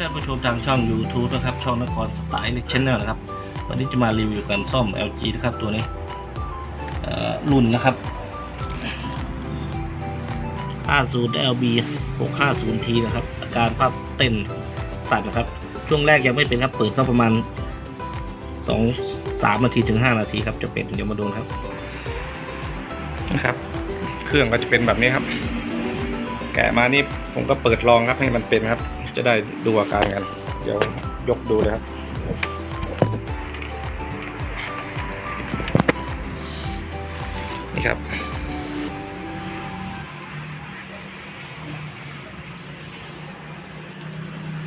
ท่านผู้ชมทางช่อง YouTube นะครับ ช่องนครสไตล์เล็กชแนลนะครับ วันนี้จะมารีวิวกันซ่อม LG นะครับตัวนี้รุ่นนะครับ 50 LB 650T นะครับ อาการภาพเต้นสั่นนะครับ ช่วงแรกยังไม่เป็นครับ เปิดสักประมาณ 2 3 นาทีถึง 5 นาทีครับ จะเป็นเดี๋ยวมาดูนครับ นะครับ เครื่องก็จะเป็นแบบนี้ครับ แกะมานี่ผมก็เปิดลองครับให้มันเป็นครับ จะได้ดูอาการกัน เดี๋ยวยกดูเลยครับนี่ครับ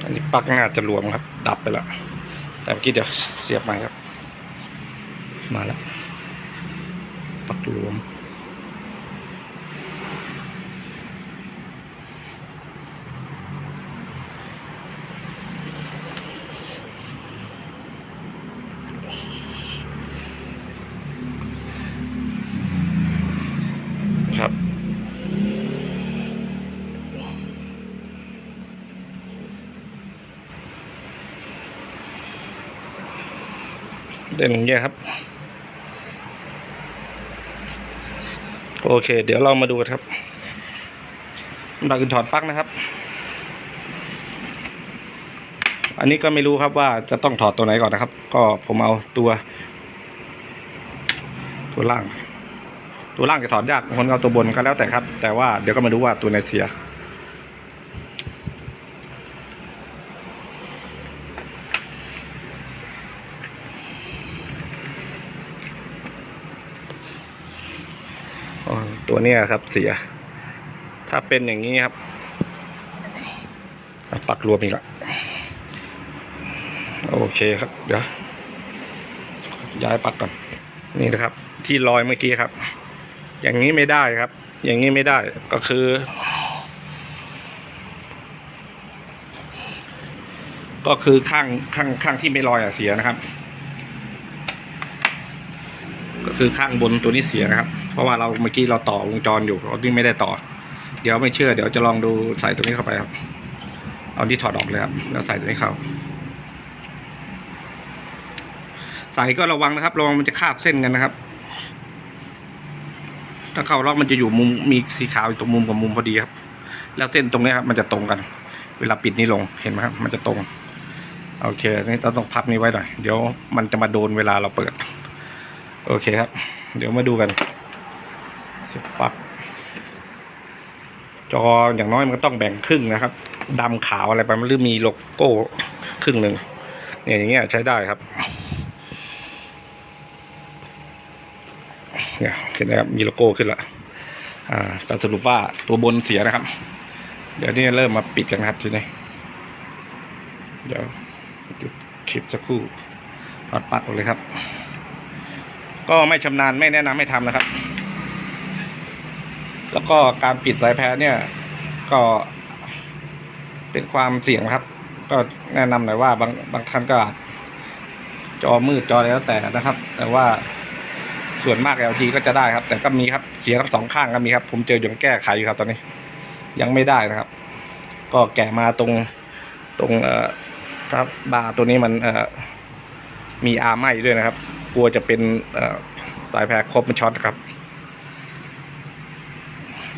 อันนี้ปลั๊กน่าจะรวมครับ ดับไปแล้ว แต่เมื่อกี้เดี๋ยวเสียบใหม่ครับ มาแล้วปลั๊กรวม เด่นอย่างเงี้ยครับ โอเค เดี๋ยวเรามาดูกันครับเราคือถอดปลั๊กนะครับ อันนี้ก็ไม่รู้ครับว่าจะต้องถอดตัวไหนก่อนนะครับ ก็ผมเอาตัว ตัวล่าง ตัวล่างจะถอดยากบางคนเอาตัวบนก็แล้วแต่ครับ แต่ว่าเดี๋ยวก็มาดูว่าตัวไหนเสีย ตัวเนี้ยครับเสีย ถ้าเป็นอย่างนี้ครับ ปักรวมอีกละโอเคครับ เดี๋ยว ย้ายปักก่อนนี่นะครับ ที่รอยเมื่อกี้ครับ อย่างนี้ไม่ได้ครับ อย่างนี้ไม่ได้ก็คือ ก็คือข้างข้างข้างที่ไม่ลอยอะเสียนะครับ ก็คือข้างบนตัวนี้เสียนะครับ เพราะว่าเราเมื่อกี้เราต่อวงจรอยู่เราที่ไม่ได้ต่อ เดี๋ยวไม่เชื่อเดี๋ยวจะลองดูใส่ตัวนี้เข้าไปครับ เอาที่ถอดออกเลยครับแล้วใส่ตัวนี้เข้าใส่ก็ระวังนะครับระวังมันจะคาบเส้นกันนะครับ ถ้าเข้าล็อกมันจะอยู่มุมมีสีขาวอยู่ตรงมุมกับมุมพอดีครับ แล้วเส้นตรงนี้ครับมันจะตรงกัน เวลาปิดนี้ลงเห็นไหมครับ มันจะตรงโอเคนี่เราต้องพับนี้ไว้หน่อย เดี๋ยวมันจะมาโดนเวลาเราเปิด โอเคครับ เดี๋ยวมาดูกัน สียบปักจออย่างน้อยมันก็ต้องแบ่งครึ่งนะครับดำขาวอะไรไปมันหรือมีโลโก้ครึ่งหนึ่งเนี่ยอย่างเงี้ยใช้ได้ครับเนี่ยเห็นไหมครับมีโลโก้ขึ้นละอ่าแต่สรุปว่าตัวบนเสียนะครับ เดี๋ยวนี้เริ่มมาปิดกันครับทีนี้เดี๋ยวหยุดคลิปสักครู่ถอดปลั๊กออกเลยครับ ก็ไม่ชำนาญไม่แนะนำให้ทำนะครับ แล้วก็การปิดสายแพรเนี่ย ก็เป็นความเสี่ยงครับ ก็แนะนำหน่อยว่าบางบางท่านก็อาจจอมืดจออะไรแล้วแต่นะครับ แต่ว่าส่วนมาก LG ก็จะได้ครับ แต่ก็มีครับเสียทั้งสองข้างก็มีครับ ผมเจออยู่แก้ไขอยู่ครับตอนนี้ ยังไม่ได้นะครับ ก็แกะมาตรงตรงเอ่อทับบาร์ตัวนี้มันเอ่อมีอาไหมด้วยนะครับ กลัวจะเป็นเอ่อสายแพรครบมันช็อตครับ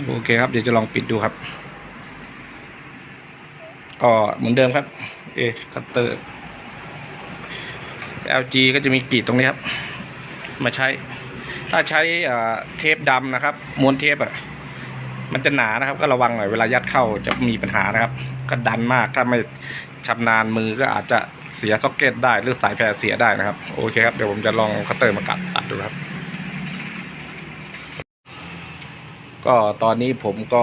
โอเคครับ เดี๋ยวจะลองปิดดูครับ ก็เหมือนเดิมครับ เอคัตเตอร์ LG ก็จะมีกรีดตรงนี้ครับ มาใช้ ถ้าใช้เทปดำนะครับ ม้วนเทปอะ มันจะหนานะครับ ก็ระวังหน่อยเวลายัดเข้าจะมีปัญหานะครับ ก็ดันมากถ้าไม่ชำนาญมือก็อาจจะเสียซ็อกเก็ตได้หรือสายแพรเสียได้นะครับ โอเคครับ เดี๋ยวผมจะลองคัตเตอร์มากัดตัดดูครับ ก็ตอนนี้ผมก็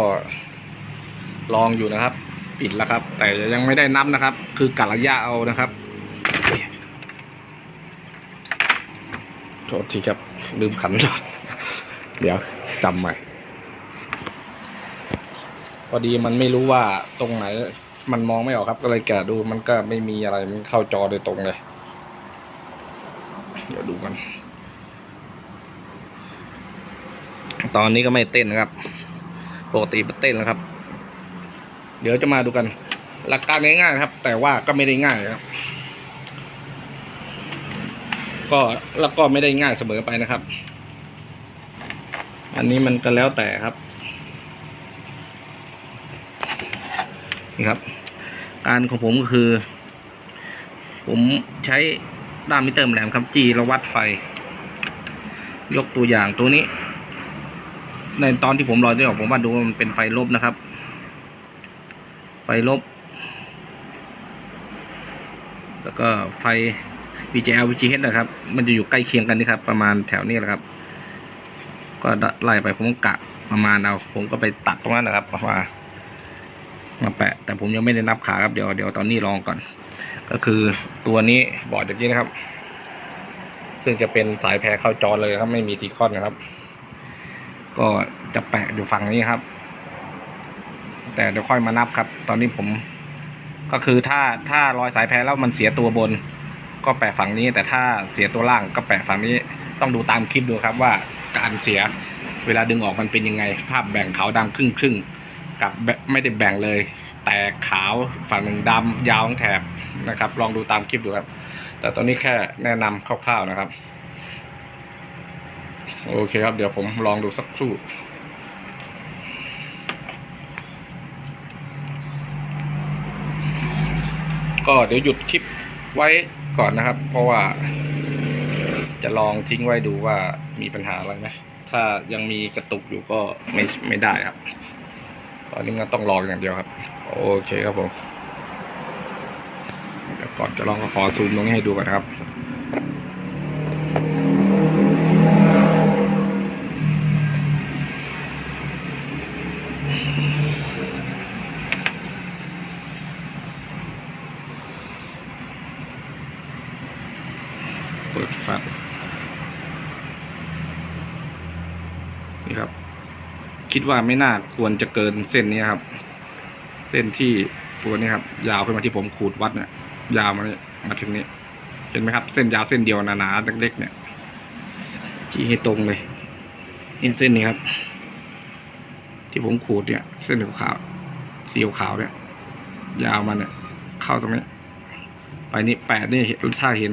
ลองอยู่นะครับ ปิดแล้วครับ แต่ยังไม่ได้นับนะครับ คือกะระยะเอานะครับโทษทีครับ ลืมขันจอดเดี๋ยวจำใหม่พอดีมันไม่รู้ว่าตรงไหน มันมองไม่ออกครับ ก็เลยแกะดูมันก็ไม่มีอะไรมันเข้าจอโดยตรงเลย เดี๋ยวดูกัน ตอนนี้ก็ไม่เต้นนะครับ ปกติมันเต้นแล้วครับ เดี๋ยวจะมาดูกัน หลักการง่ายๆครับ แต่ว่าก็ไม่ได้ง่ายครับ ก็แล้วก็ไม่ได้ง่ายเสมอไปนะครับ อันนี้มันก็แล้วแต่ครับนี่ครับ การของผมก็คือ ผมใช้ด้ามมิเตอร์แหลมครับจีแล้ววัดไฟ ยกตัวอย่างตัวนี้ ในตอนที่ผมลอยได้ออกผมว่าดูมันเป็นไฟลบนะครับ ไฟลบ แล้วก็ไฟ VGL VGH นะครับ มันจะอยู่ใกล้เคียงกันนี่ครับ ประมาณแถวนี้แหละครับ ก็ไล่ไปผมก็กะประมาณเอาผมก็ไปตัดตรงนั้นนะครับมามาแปะ แต่ผมยังไม่ได้นับขาครับเดี๋ยวเดี๋ยวตอนนี้ลองก่อน ก็คือตัวนี้บอร์ดอย่างนี้นะครับ ซึ่งจะเป็นสายแพรเข้าจอเลยครับ ไม่มีทีคอนนะครับ ก็จะแปะอยู่ฝั่งนี้ครับ แต่เดี๋ยวค่อยมานับครับ ตอนนี้ผม ก็คือถ้าถ้ารอยสายแพรแล้วมันเสียตัวบน ก็แปะฝั่งนี้ แต่ถ้าเสียตัวล่างก็แปะฝั่งนี้ ต้องดูตามคลิปดูครับว่าการเสียเวลาดึงออกมันเป็นยังไง ภาพแบ่งขาวดำครึ่งครึ่งๆกับแบบไม่ได้แบ่งเลย แต่ขาวฝั่งหนึ่งดำยาวทั้งแถบนะครับ ลองดูตามคลิปดูครับ แต่ตอนนี้แค่แนะนำคร่าวๆนะครับ โอเคครับ เดี๋ยวผมลองดูสักครู่ก็เดี๋ยวหยุดคลิปไว้ก่อนนะครับ เพราะว่า จะลองทิ้งไว้ดูว่ามีปัญหาอะไรไหมถ้ายังมีกระตุกอยู่ก็ไม่ไม่ได้ครับ ตอนนี้ก็ต้องรออย่างเดียวครับ โอเคครับผมเดี๋ยวก่อนจะลองก็ขอซูมตรงนี้ให้ดูก่อนครับ เปิดแฟลช นี่ครับ คิดว่าไม่น่าควรจะเกินเส้นนี้ครับ เส้นที่ตัวนี้ครับ ยาวขึ้นมาที่ผมขูดวัดเนี่ย ยาวมาเนี่ยมาถึงนี้เห็นไหมครับ เส้นยาวเส้นเดียวหนาๆเล็กๆเนี่ยจี้ให้ตรงเลยเห็นเส้นนี้ครับ ที่ผมขูดเนี่ย เส้นขาวสีขาวเนี่ย ยาวมาเนี่ย เข้าตรงนี้ ไปนี่แปดนี่ถ้าเห็น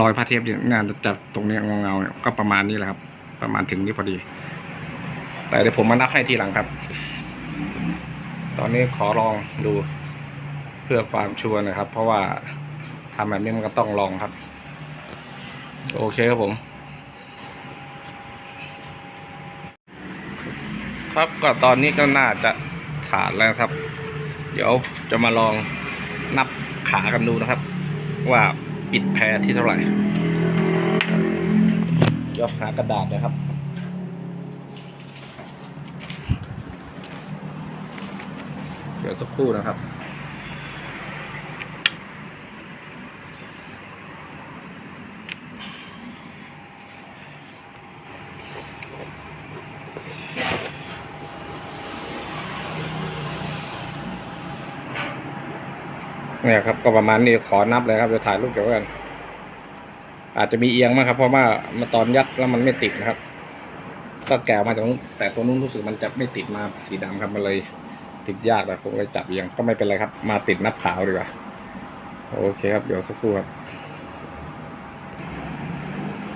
รอยพระเทพเนี่ยงานจะจับตรงนี้เงาๆเนี่ยก็ประมาณนี้แหละครับ ประมาณถึงนี้พอดี แต่เดี๋ยวผมมานับให้ทีหลังครับ ตอนนี้ขอลองดูเพื่อความชัวร์นะครับ เพราะว่าทำแบบนี้มันก็ต้องลองครับ โอเคครับผม ครับก็ตอนนี้ก็น่าจะผ่านแล้วครับ เดี๋ยวจะมาลองนับขากันดูนะครับ ว่าปิดแพรที่เท่าไหร่เดี๋ยวหากระดาษนะครับ เดี๋ยวสักครู่นะครับ เนี่ยครับก็ประมาณนี้ขอนับเลยครับเดี๋ยวถ่ายรูปเดี๋ยวกัน อาจจะมีเอียงมากครับ เพราะว่ามาตอนยัดแล้วมันไม่ติดนะครับ ก็แกะออกมาจากแต่ตัวนู้นรู้สึกมันจะไม่ติดมาสีดำครับมันเลย ติดยากแต่ผมเลยจับเอียงก็ไม่เป็นไรครับ มาติดนับขาวดีกว่าโอเคครับเดี๋ยวสักครู่ครับ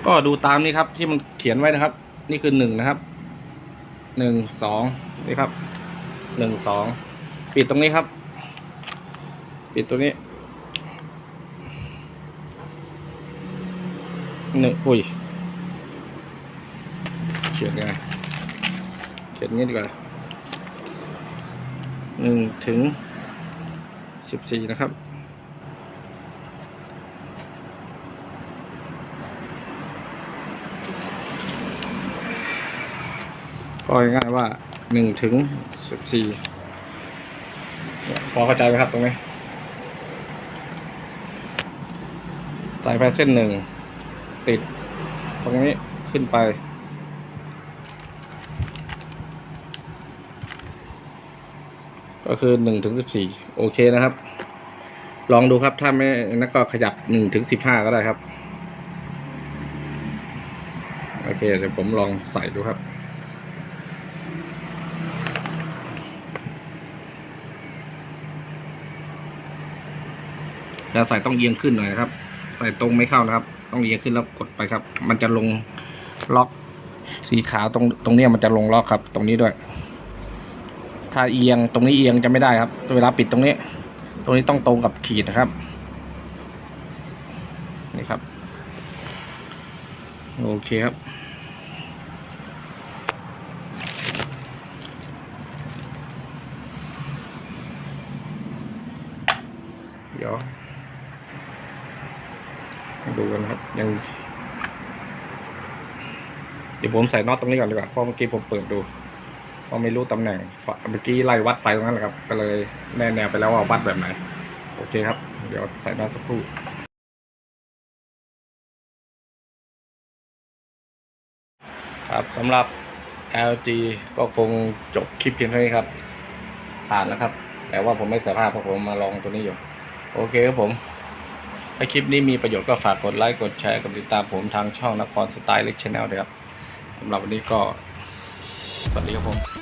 ก็ดูตามนี้ครับที่มันเขียนไว้นะครับ นี่คือหนึ่งนะครับหนึ่งสองนี่ครับหนึ่งสองปิดตรงนี้ครับ ปิดตัวนี้หนึ่งอุ้ยเขียนไงเขียนงี้ดีกว่า หนึ่งถึงสิบสี่นะครับ ก็ง่ายว่าหนึ่งถึงสิบสี่พอเข้าใจไหมครับตรงนี้สายไฟเส้นหนึ่งติดตรงนี้ขึ้นไป ก็คือหนึ่งถึงสิบสี่โอเคนะครับ ลองดูครับถ้าไม่นันก็ขยับหนึ่งถึงสิบห้าก็ได้ครับ โอเค เดี๋ยวผมลองใส่ดูครับแล้วใส่ต้องเอียงขึ้นหน่อยครับ ใส่ตรงไม่เข้านะครับ ต้องเอียงขึ้นแล้วกดไปครับ มันจะลงล็อกสีขาวตรงตรงนี้มันจะลงล็อกครับ ตรงนี้ด้วย ถ้าเอียงตรงนี้เอียงจะไม่ได้ครับ เวลาปิดตรงนี้ ตรงนี้ต้องตรงกับขีดนะครับ นี่ครับ โอเคครับเดี๋ยวดูกันครับ ยัง เดี๋ยวผมใส่น็อตตรงนี้ก่อนดีกว่าเพราะเมื่อกี้ผมเปิดดู เพราะไม่รู้ตำแหน่งเมื่อกี้ไล่วัดไฟตรงนั้นแหละครับก็เลยแน่แนวไปแล้วว่าวัดแบบไหน โอเคครับ เดี๋ยวใส่น็อตสักครู่ครับสำหรับ LG ก็คงจบคลิปเพียงเท่านี้ครับ ผ่านแล้วครับ แต่ว่าผมไม่สภาพเพราะผมมาลองตัวนี้อยู่ โอเคครับผม ถ้าคลิปนี้มีประโยชน์ก็ฝากกดไลค์กดแชร์กดติดตามผมทางช่องนครสไตล์เล็กชแนลด้วยครับสำหรับวันนี้ก็สวัสดีครับผม